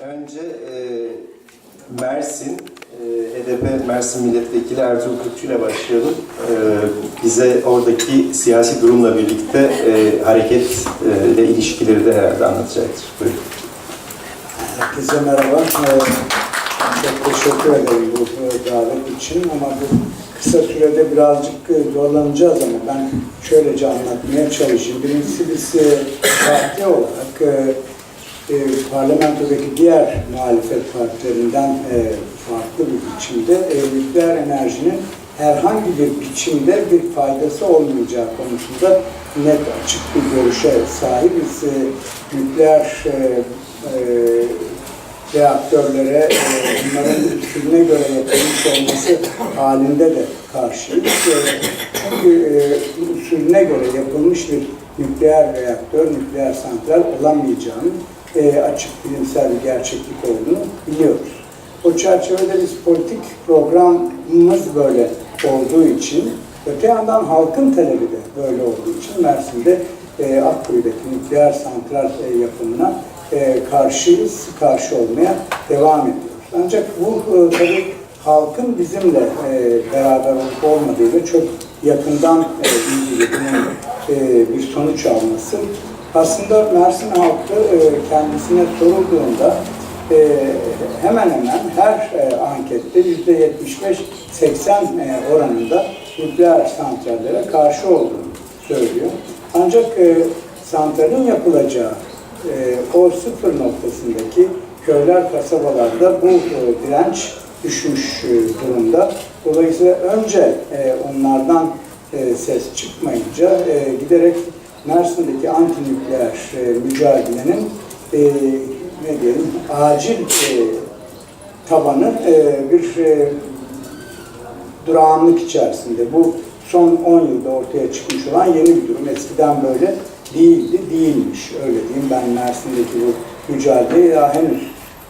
Önce e, Mersin, e, HDP Mersin Milletvekili Ertuğrul Kırkçı ile başlayalım. E, bize oradaki siyasi durumla birlikte e, hareketle ilişkileri de herhalde anlatacaktır. Buyurun. Herkese merhaba. Ee, Çok teşekkür ederim bu e, davet için ama bu kısa sürede birazcık e, zorlanacağız ama ben şöylece anlatmaya çalışayım. Birincisi biz e, parti olarak e, parlamentodaki diğer muhalefet partilerinden e, farklı bir biçimde e, nükleer enerjinin herhangi bir biçimde bir faydası olmayacağı konusunda net açık bir görüşe sahibiz. E, nükleer e, e, reaktörlere e, bunların usulüne göre yapılmış olması halinde de karşıyız. E, Çünkü e, usulüne göre yapılmış bir nükleer reaktör, nükleer santral olamayacağını e, açık bilimsel bir gerçeklik olduğunu biliyoruz. O çerçevede biz politik programımız böyle olduğu için, öte yandan halkın talebi de böyle olduğu için Mersin'de e, Akkuyu'daki nükleer santral e, yapımına e, karşıyız, karşı olmaya devam ediyoruz. Ancak bu e, tabii halkın bizimle e, beraber olup olmadığıyla çok yakından e, ilgili bunun e, bir sonuç alması. Aslında Mersin halkı e, kendisine sorulduğunda e, hemen hemen her e, ankette yüzde 75-80 e, oranında nükleer santrallere karşı olduğunu söylüyor. Ancak e, santralin yapılacağı o sıfır noktasındaki köyler, kasabalarda bu e, direnç düşmüş durumda. Dolayısıyla önce onlardan ses çıkmayınca giderek Mersin'deki antinükleer e, mücadelenin e, ne diyelim acil e, tabanı e, bir e, durağanlık içerisinde. Bu son 10 yılda ortaya çıkmış olan yeni bir durum. Eskiden böyle değildi, değilmiş. Öyle diyeyim ben Mersin'deki bu mücadeleyi daha henüz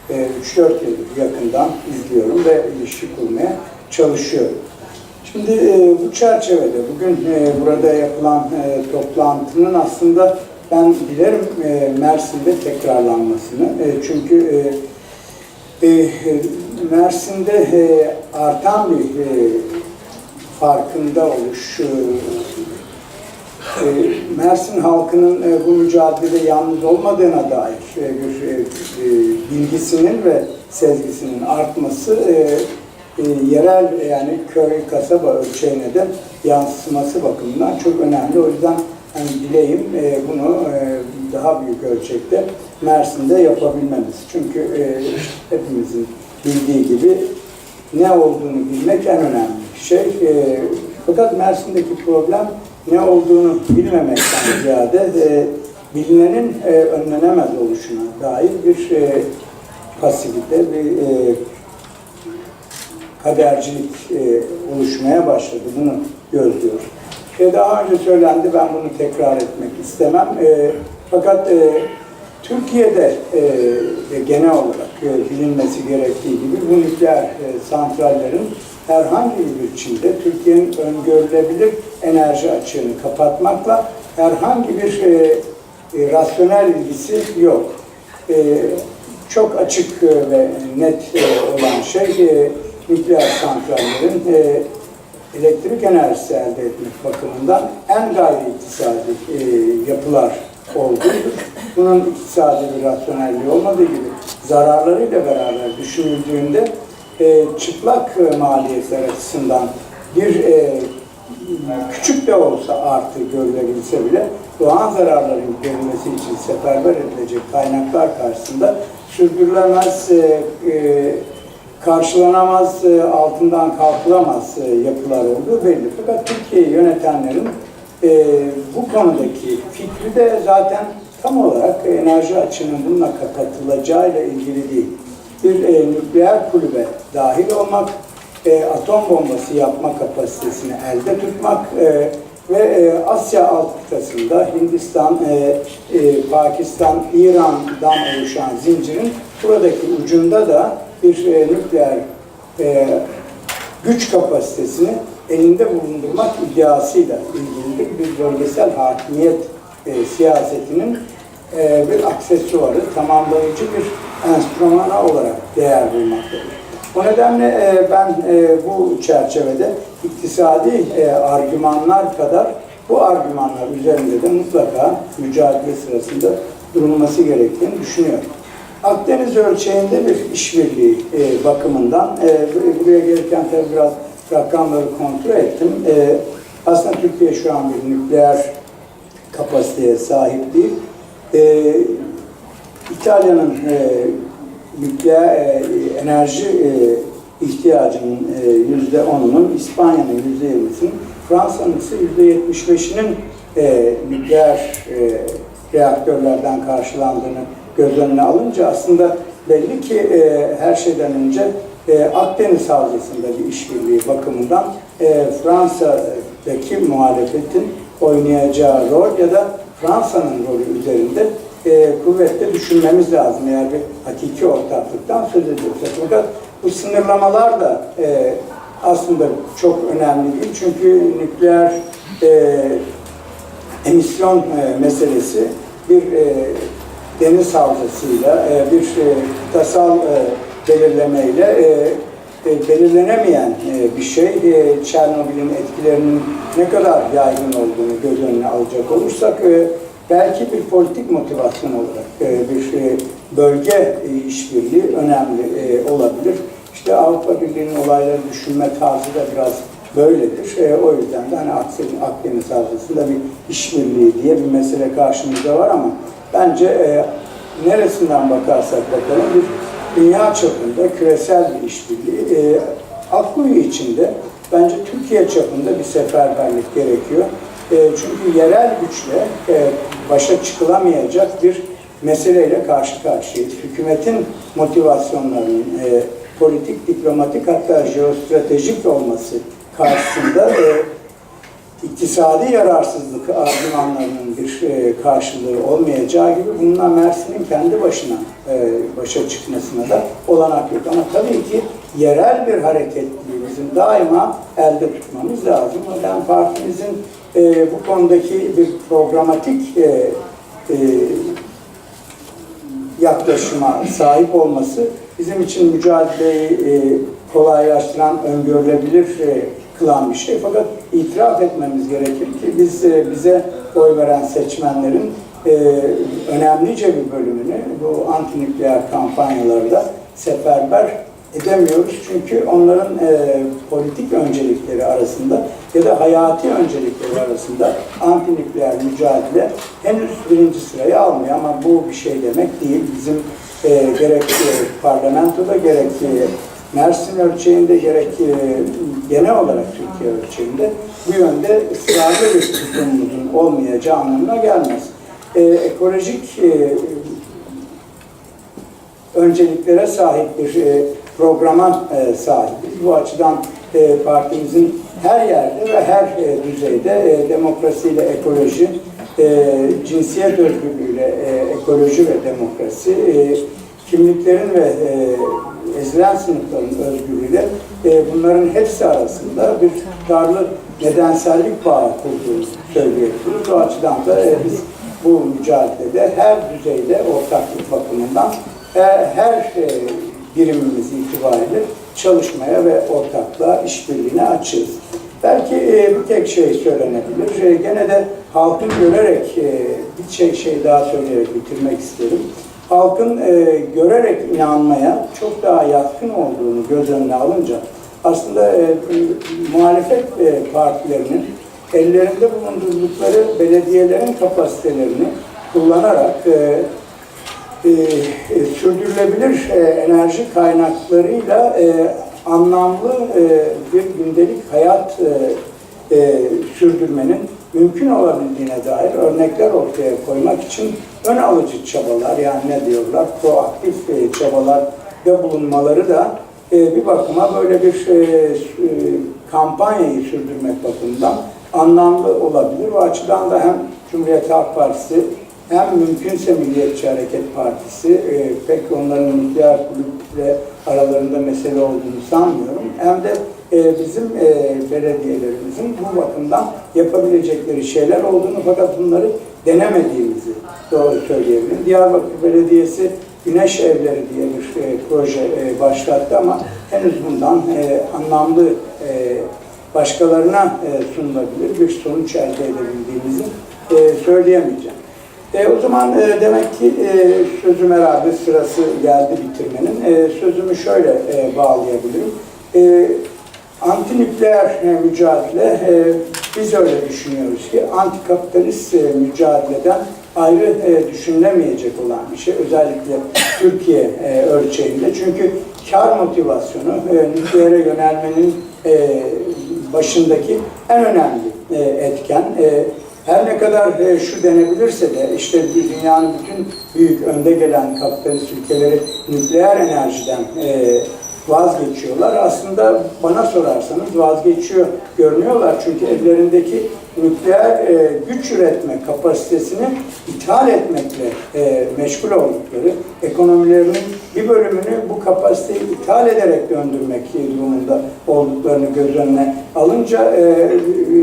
e, 3-4 yıldır yakından izliyorum ve ilişki kurmaya çalışıyorum. Şimdi e, bu çerçevede bugün e, burada yapılan e, toplantının aslında ben dilerim Mersin'de tekrarlanmasını. Çünkü Mersin'de artan bir farkında oluş, Mersin halkının bu mücadelede yalnız olmadığına dair bir bilgisinin ve sezgisinin artması e, yerel yani köy, kasaba ölçeğine de yansıması bakımından çok önemli. O yüzden hani dileğim e, bunu e, daha büyük ölçekte Mersin'de yapabilmemiz. Çünkü e, hepimizin bildiği gibi ne olduğunu bilmek en önemli şey. E, fakat Mersin'deki problem ne olduğunu bilmemekten ziyade e, bilinenin e, önlenemez oluşuna dair bir e, pasifite, bir e, kadercilik e, oluşmaya başladı. Bunu gözlüyoruz. E, daha önce söylendi, ben bunu tekrar etmek istemem. E, fakat e, Türkiye'de e, genel olarak e, bilinmesi gerektiği gibi bu nükleer e, santrallerin herhangi bir biçimde Türkiye'nin öngörülebilir enerji açığını kapatmakla herhangi bir e, e, rasyonel ilgisi yok. E, çok açık e, ve net e, olan şey e, nükleer santrallerin e, elektrik enerjisi elde etmek bakımından en gayri iktisadi e, yapılar olduğudur. Bunun iktisadi bir rasyonelliği olmadığı gibi zararlarıyla beraber düşünüldüğünde e, çıplak e, maliyetler açısından bir e, küçük de olsa artı görülebilse bile doğan zararların görülmesi için seferber edilecek kaynaklar karşısında sürdürülemez, e, e, karşılanamaz, e, altından kalkılamaz e, yapılar olduğu belli. Fakat Türkiye'yi yönetenlerin e, bu konudaki fikri de zaten tam olarak enerji açığının bununla kapatılacağıyla ilgili değil. Bir nükleer kulübe dahil olmak, atom bombası yapma kapasitesini elde tutmak ve Asya alt kıtasında Hindistan, Pakistan, İran'dan oluşan zincirin buradaki ucunda da bir e, nükleer e, güç kapasitesini elinde bulundurmak iddiasıyla ilgili bir bölgesel hakimiyet e, siyasetinin e, bir aksesuarı, tamamlayıcı bir enstrümanı olarak değer duymaktadır. O nedenle e, ben e, bu çerçevede iktisadi e, argümanlar kadar bu argümanlar üzerinde de mutlaka mücadele sırasında durulması gerektiğini düşünüyorum. Akdeniz ölçeğinde bir işbirliği e, bakımından e, buraya gelirken tabii biraz rakamları kontrol ettim. E, aslında Türkiye şu an bir nükleer kapasiteye sahip değil. E, İtalya'nın e, nükleer e, enerji e, ihtiyacının e, yüzde onunun, İspanya'nın yüzde yirmisinin, Fransa'nın ise yüzde yetmiş beşinin e, nükleer e, reaktörlerden karşılandığını göz önüne alınca aslında belli ki e, her şeyden önce e, Akdeniz Havzası'nda bir işbirliği bakımından e, Fransa'daki muhalefetin oynayacağı rol ya da Fransa'nın rolü üzerinde e, kuvvetle düşünmemiz lazım eğer bir hakiki ortaklıktan söz ediyorsak. Fakat bu sınırlamalar da e, aslında çok önemli değil. Çünkü nükleer e, emisyon e, meselesi bir e, deniz havzasıyla, e, bir e, kıtasal e, belirlemeyle e, e, belirlenemeyen e, bir şey. E, Çernobil'in etkilerinin ne kadar yaygın olduğunu göz önüne alacak olursak e, belki bir politik motivasyon olarak e, bir e, bölge e, işbirliği önemli e, olabilir. İşte Avrupa Birliği'nin olayları düşünme tarzı da biraz böyledir. E, o yüzden de hani Akdeniz, Akdeniz Havzası'nda bir işbirliği diye bir mesele karşımızda var ama bence e, neresinden bakarsak bakalım bir dünya çapında küresel bir işbirliği. E, Akkuyu içinde bence Türkiye çapında bir seferberlik gerekiyor. E, çünkü yerel güçle e, başa çıkılamayacak bir meseleyle karşı karşıyayız. Hükümetin motivasyonlarının e, politik, diplomatik hatta jeostratejik olması karşısında e, iktisadi yararsızlık argümanlarının bir e, karşılığı olmayacağı gibi bununla Mersin'in kendi başına e, başa çıkmasına da olanak yok. Ama tabii ki yerel bir hareketliliği bizim daima elde tutmamız lazım. Yüzden partimizin e, bu konudaki bir programatik e, yaklaşıma sahip olması bizim için mücadeleyi kolaylaştıran, öngörülebilir kılan bir şey. Fakat itiraf etmemiz gerekir ki biz e, bize oy veren seçmenlerin e, önemlice bir bölümünü bu antinükleer kampanyalarda seferber edemiyoruz. Çünkü onların e, politik öncelikleri arasında ya da hayati öncelikleri arasında antinükleer mücadele henüz birinci sırayı almıyor ama bu bir şey demek değil. Bizim e, gerek e, parlamentoda gerek e, Mersin ölçeğinde gerek e, genel olarak Türkiye ölçeğinde bu yönde ısrarlı bir tutumumuzun olmayacağı anlamına gelmez. E, ekolojik e, önceliklere sahip bir e, programa e, sahibiz. Bu açıdan e, partimizin her yerde ve her e, düzeyde e, demokrasiyle ekoloji, e, cinsiyet özgürlüğüyle e, ekoloji ve demokrasi, e, kimliklerin ve e, ezilen sınıfların özgürlüğüyle e, bunların hepsi arasında bir tutarlı nedensellik bağı kurduğunu söyleyebiliriz. O açıdan da e, biz bu mücadelede her düzeyde ortaklık bakımından e, her e, birimimiz itibariyle çalışmaya ve ortaklığa, işbirliğine açığız. Belki e, bir tek şey söylenebilir. E, gene de halkın görerek e, bir şey, şey daha söyleyerek bitirmek isterim. Halkın e, görerek inanmaya çok daha yatkın olduğunu göz önüne alınca aslında e, muhalefet e, partilerinin ellerinde bulundurdukları belediyelerin kapasitelerini kullanarak e, e, sürdürülebilir e, enerji kaynaklarıyla e, anlamlı e, bir gündelik hayat e, e, sürdürmenin mümkün olabildiğine dair örnekler ortaya koymak için ön alıcı çabalar yani ne diyorlar proaktif e, çabalarda bulunmaları da e, bir bakıma böyle bir e, e, kampanyayı sürdürmek bakımından anlamlı olabilir. O açıdan da hem Cumhuriyet Halk Partisi hem mümkünse Milliyetçi Hareket Partisi, e, pek onların nükleer kulüple aralarında mesele olduğunu sanmıyorum. Hem de e, bizim e, belediyelerimizin bu bakımdan yapabilecekleri şeyler olduğunu fakat bunları denemediğimizi doğru söyleyebilirim. Diyarbakır Belediyesi Güneş Evleri diye bir e, proje e, başlattı ama henüz bundan e, anlamlı e, başkalarına e, sunulabilir bir sonuç elde edebildiğimizi e, söyleyemeyeceğim. E, o zaman e, demek ki e, sözüm herhalde sırası geldi bitirmenin. E, sözümü şöyle e, bağlayabilirim. E, antinükleer e, mücadele, e, biz öyle düşünüyoruz ki antikapitalist e, mücadeleden ayrı e, düşünülemeyecek olan bir şey. Özellikle Türkiye e, ölçeğinde. Çünkü kar motivasyonu e, nükleere yönelmenin e, başındaki en önemli e, etken. E, her ne kadar e, şu denebilirse de işte dünyanın bütün büyük önde gelen kapitalist ülkeleri nükleer enerjiden e, vazgeçiyorlar. Aslında bana sorarsanız vazgeçiyor görünüyorlar. Çünkü ellerindeki nükleer e, güç üretme kapasitesini ithal etmekle e, meşgul oldukları, ekonomilerinin bir bölümünü bu kapasiteyi ithal ederek döndürmek durumunda olduklarını göz önüne alınca e,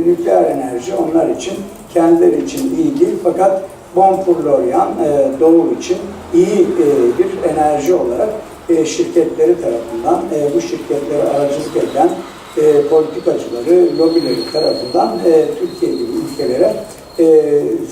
nükleer enerji onlar için kendileri için iyi değil fakat Bonfurloryan e, Doğu için iyi e, bir enerji olarak e, şirketleri tarafından, e, bu şirketlere aracılık eden e, politikacıları, lobileri tarafından e, Türkiye gibi ülkelere e,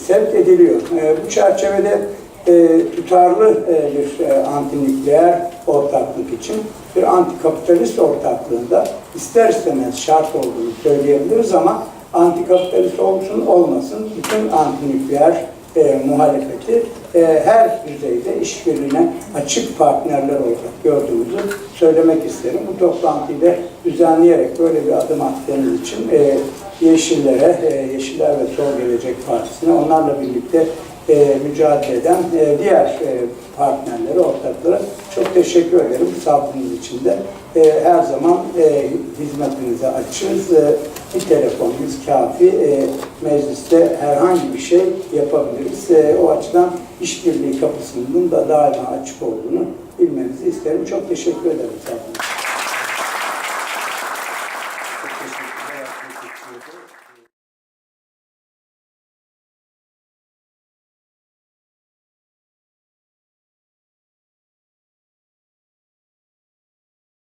sevk ediliyor. E, bu çerçevede e, tutarlı e, bir e, antinükleer ortaklık için bir antikapitalist ortaklığında ister istemez şart olduğunu söyleyebiliriz ama antikapitalist olsun olmasın bütün antinükleer e, muhalefeti e, her düzeyde işbirliğine açık partnerler olarak gördüğümüzü söylemek isterim. Bu toplantıyı da düzenleyerek böyle bir adım attığımız için e, Yeşillere, e, Yeşiller ve Sol Gelecek Partisi'ne onlarla birlikte e, mücadele eden e, diğer e, partnerlere, ortaklara çok teşekkür ederim sabrınız için de. E, her zaman e, hizmetinize açığız. E, bir telefonumuz kafi. E, mecliste herhangi bir şey yapabiliriz. E, o açıdan işbirliği kapısının da daima açık olduğunu bilmenizi isterim. Çok teşekkür ederim.